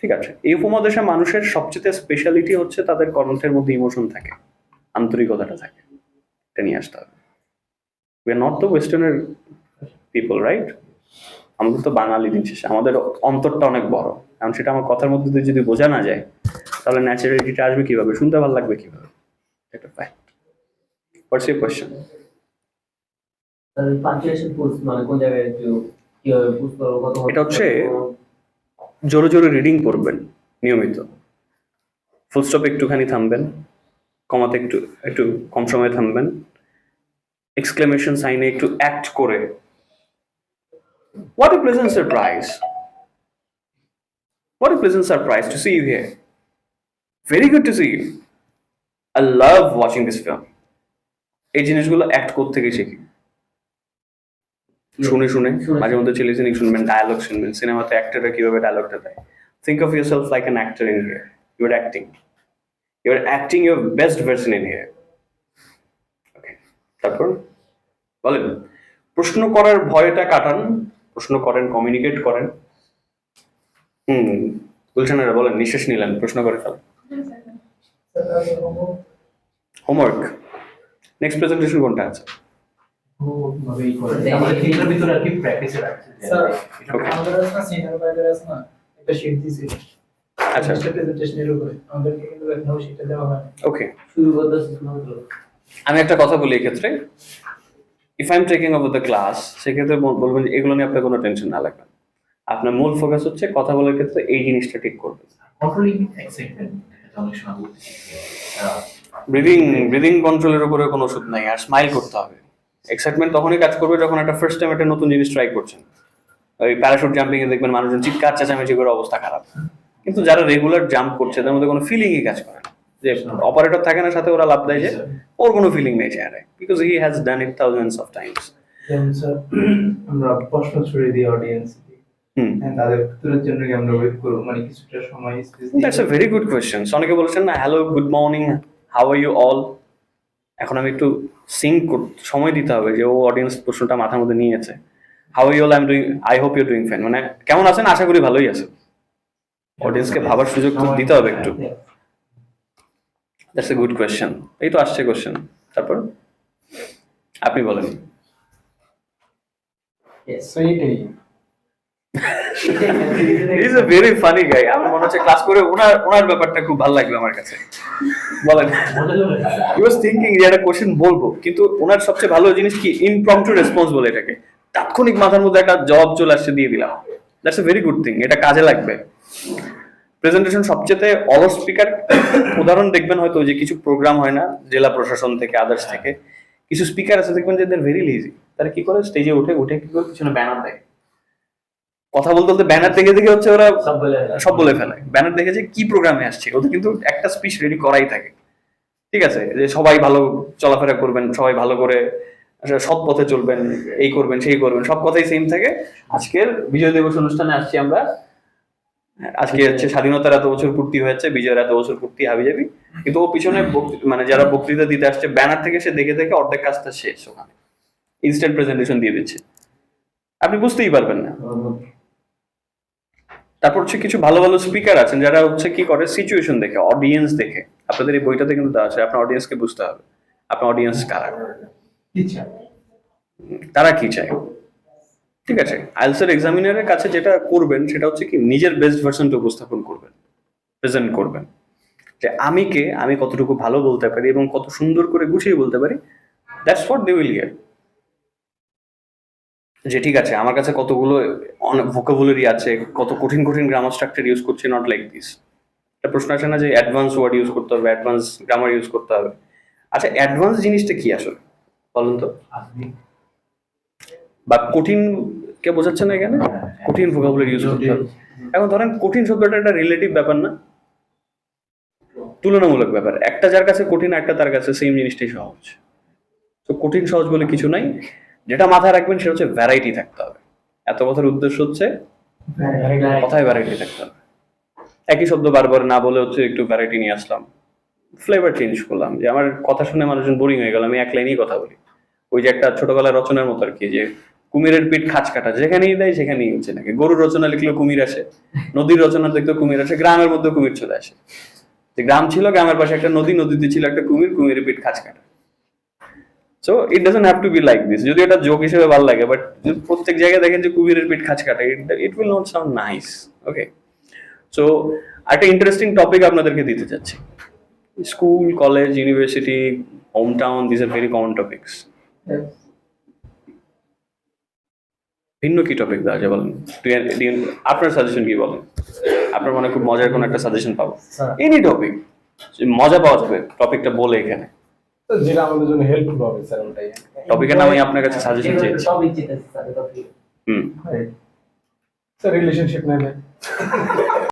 ঠিক আছে। এই উপমহাদেশে মানুষের সবচেয়ে স্পেশালিটি হচ্ছে তাদের কণ্ঠের মধ্যে ইমোশন থাকে আন্তরিকতাটা থাকে। এটা নিয়ে আসতে হবে। উই আর নট দ্য ওয়েস্টার্নের পিপল রাইট আমাদের তো বাঙালি দিন শেষে। আমাদের অন্তরটা অনেক বড়। কারণ সেটা আমার কথার মধ্যে দিয়ে যদি বোঝা না যায় তাহলে ন্যাচারালিটিটা আসবে কীভাবে? শুনতে ভালো লাগবে কীভাবে? এটা ফ্যাক্ট হোয়াটস ইউর কোয়েশ্চেন এটা হচ্ছে- জোরে জোরে রিডিং করবেন, নিয়মিত। ফুল স্টপ একটুখানি থামবেন, কমাতে একটু একটু কম সময় থামবেন। এক্সক্লেমেশন সাইনে একটু অ্যাক্ট করে। What a pleasant surprise what a pleasant surprise to see you here very good to see you I love watching this film এই জিনিসগুলো অ্যাক্ট করতে গিয়ে শিখি। শুনে শুনে। মাঝে মধ্যে চিলি সিনিক শুনবেন ডায়ালগ শুনবেন সিনেমাতে অ্যাক্টররা কীভাবে ডায়লগটা দেয় think of yourself like an actor in here you are acting you are acting your best version in here okay তারপর? বলেন। প্রশ্ন করার ভয়টা কাটান। প্রশ্ন করেন কমিউনিকেট করেন। হুম। গুলশানেরা বলেন নিঃশ্বাস নিলেন। প্রশ্ন করে ফেলেন। হোমওয়ার্ক নেক্সট প্রেজেন্টেশন কোনটা আছে? ভাবেই করে। আমাদের তিনটার ভিতরে আর কি প্র্যাকটিসে রাখছে স্যার আমাদের না সিনিয়র বাইদের না? একটা শিট দিয়েছে। আচ্ছা। প্রেজেন্টেশনের উপরে। আমাদেরকে কিন্তু এখনও সেটা দেওয়া হয় ওকে শুরু করতেছিস আমি একটা কথা বলি এক্ষেত্রে। If I am taking over the class সেক্ষেত্রে বলবেন যে এগুলো নিয়ে আপনার কোনো টেনশন না লাগবে। আপনার মূল ফোকাস হচ্ছে কথা বলার ক্ষেত্রে এই জিনিসটা ঠিক করবে। কন্ট্রোলিং এক্সাইটমেন্ট ব্রিদিং ব্রিদিং কন্ট্রোলের উপরে কোনো ওষুধ নাই আর স্মাইল করতে হবে। এক্সাইটমেন্ট তখনই কাজ করবে যখন একটা ফার্স্ট টাইম একটা নতুন জিনিস ট্রাই করছেন। ওই প্যারাশুট জাম্পিং এ দেখবেন মানুষজন চিৎকার চেঁচামেচি করে অবস্থা খারাপ। কিন্তু যারা রেগুলার জাম্প করছে তার মধ্যে কোনো ফিলিংই কাজ করে না। যে অপারেটর থাকে না সাথে ওরা লাভ দেয় যে ওর কোনো ফিলিং নেই চেহারায়। Because he has done it thousands of times আমরা প্রশ্ন ছড়িয়ে দিই অডিয়েন্স হুম। তাদের উত্তরের জন্য কি আমরা ওয়েট করব? মানে কিছুটা সময় that's a very good question অনেকে বলেছেন না hello good morning how are you all এখন আমি একটু সিং সময় দিতে হবে যে ও অডিয়েন্স প্রশ্নটা মাথার মধ্যে নিয়েছে। How you all I am doing I hope you doing fine মানে কেমন আছেন? আশা করি ভালোই আছে অডিয়েন্সকে ভাবার সুযোগ দিতে হবে একটু। দ্যাটস এ গুড কোয়েশ্চেন এই তো আসছে কোয়েশ্চেন তারপর আপনি বলেন। Is a very funny guy আমার মনে হচ্ছে ক্লাস করে ওনার ওনার ব্যাপারটা খুব ভালো লাগবে আমার কাছে। বলেন। হি ওয়াজ থিংকিং যে একটা কোশ্চেন বলব, কিন্তু ওনার সবচেয়ে ভালো জিনিস কি? ইমপ্রম্পটু রেসপন্স বলে এটাকে। তাৎক্ষণিক মাথার মধ্যে একটা জবাব চলে আসছে, দিয়ে দিলাম। That's a very good thing এটা কাজে লাগবে। প্রেজেন্টেশন সবচেয়ে অলস স্পিকার উদাহরণ দেখবেন হয়তো যে কিছু প্রোগ্রাম হয় না, জেলা প্রশাসন থেকে আদার্স থেকে। কিছু স্পিকার আছে, দেখবেন যে দেন ভেরি লেজি তারা কি করে? স্টেজে উঠে উঠে কি করে? পিছনে ব্যানার দেয়। কথা বলতে বলতে ব্যানার দেখে দেখে হচ্ছে ওরা সব বলে ফেলে। ব্যানার দেখে যে কি প্রোগ্রামে আসছে ওদের কিন্তু একটা স্পিচ রেডি করাই থাকে। ঠিক আছে? যে সবাই ভালো চলাফেরা করবেন সবাই ভালো করে সৎ পথে চলবেন এই করবেন সেই করবেন সব কথাই সেম থাকে। আজকের বিজয় দিবস অনুষ্ঠানে আসছি আমরা। আজকে হচ্ছে স্বাধীনতার এত বছর পূর্তি হয়েছে বিজয়ের এত বছর পূর্তি হাবি যাবি কিন্তু ও পিছনে মানে যারা বক্তৃতা দিতে আসছে ব্যানার থেকে সে দেখে দেখে অর্ধেক কাজটা শেষ ওখানে। ইনস্ট্যান্ট প্রেজেন্টেশন দিয়ে দিচ্ছে। আপনি বুঝতেই পারবেন না। তারপর হচ্ছে কিছু ভালো ভালো স্পিকার আছেন যারা হচ্ছে কি করে সিচুয়েশন দেখে অডিয়েন্স দেখে। আপনাদের এই বইটাতে কিন্তু দেওয়া আছে আপনার অডিয়েন্সকে বুঝতে হবে। আপনার অডিয়েন্স কারা? তারা কি চায়? ঠিক আছে আইলসের এক্সামিনারের কাছে যেটা করবেন সেটা হচ্ছে কি নিজের বেস্ট ভার্সনটা উপস্থাপন করবেন প্রেজেন্ট করবেন। যে আমি কে আমি কতটুকু ভালো বলতে পারি এবং কত সুন্দর করে গুছিয়ে বলতে পারি that's what they will hear যে ঠিক আছে আমার কাছে কতগুলো ভোকাবুলারি আছে কত কঠিন কঠিন গ্রামার স্ট্রাকচার ইউজ করছি নট লাইক দিস একটা প্রশ্ন আসে না যে অ্যাডভান্স ওয়ার্ড ইউজ করতে হবে অ্যাডভান্স গ্রামার ইউজ করতে হবে। আচ্ছা অ্যাডভান্স জিনিসটা কি আসলে? বলুন তো। বা কঠিন কে বোঝাচ্ছে না এখানে? কঠিন ভোকাবুলারি ইউজ করতে হবে। এখন ধরেন কঠিন শব্দটা একটা রিলেটিভ ব্যাপার না। তুলনামূলক ব্যাপার। একটা যার কাছে কঠিন একটা তার কাছে সেম জিনিসটাই সহজ। তো কঠিন সহজ বলে কিছু নাই। যেটা মাথায় রাখবেন সেটা হচ্ছে ভ্যারাইটি থাকতে হবে। এত কথার উদ্দেশ্য হচ্ছে কথায় ভ্যারাইটি থাকতে হবে। একই শব্দ বারবার না বলে হচ্ছে একটু ভ্যারাইটি নিয়ে আসলাম। ফ্লেভার চেঞ্জ করলাম যে আমার কথা শুনে মানুষজন বোরিং হয়ে গেল আমি এক লাইনেই কথা বলি। ওই যে একটা ছোটবেলার রচনার মতো আর কি যে কুমিরের পিঠ খাঁচ কাটা যেখানেই দেয় সেখানেই হচ্ছে নাকি। গরুর রচনা লিখলেও কুমির আসে নদীর রচনা দেখলেও কুমির আসে গ্রামের মধ্যে কুমির চলে আসে। যে গ্রাম ছিল গ্রামের পাশে একটা নদী নদীতে ছিল একটা কুমির কুমিরের পিঠ খাঁচ কাটা। So it doesn't have to be like this যদি এটা জোক হিসেবে ভালো লাগে বাট প্রত্যেক জায়গায় দেখেন যে কুমিরের পিঠ খাঁচ কাটা it will not sound nice okay so একটা ইন্টারেস্টিং টপিক আপনাদেরকে দিতে চাচ্ছি। School college university home town this are very common topics ভিন্ন কি টপিক দেওয়া যায় বলেন? আপনার সাজেশন কি বলেন? আপনার মনে খুব মজার কোনো একটা সাজেশন পাবো? এনি টপিক মজা পাওয়া যাবে টপিকটা বলে এখানে। যেটা আমাদের জন্য হেল্পফুল হবে স্যার ওটাই। টপিকের নাম আমি আপনার কাছে সাজেশন চেয়েছি। সবই চেতেছে স্যার হুম। স্যার রিলেশনশিপ নেবে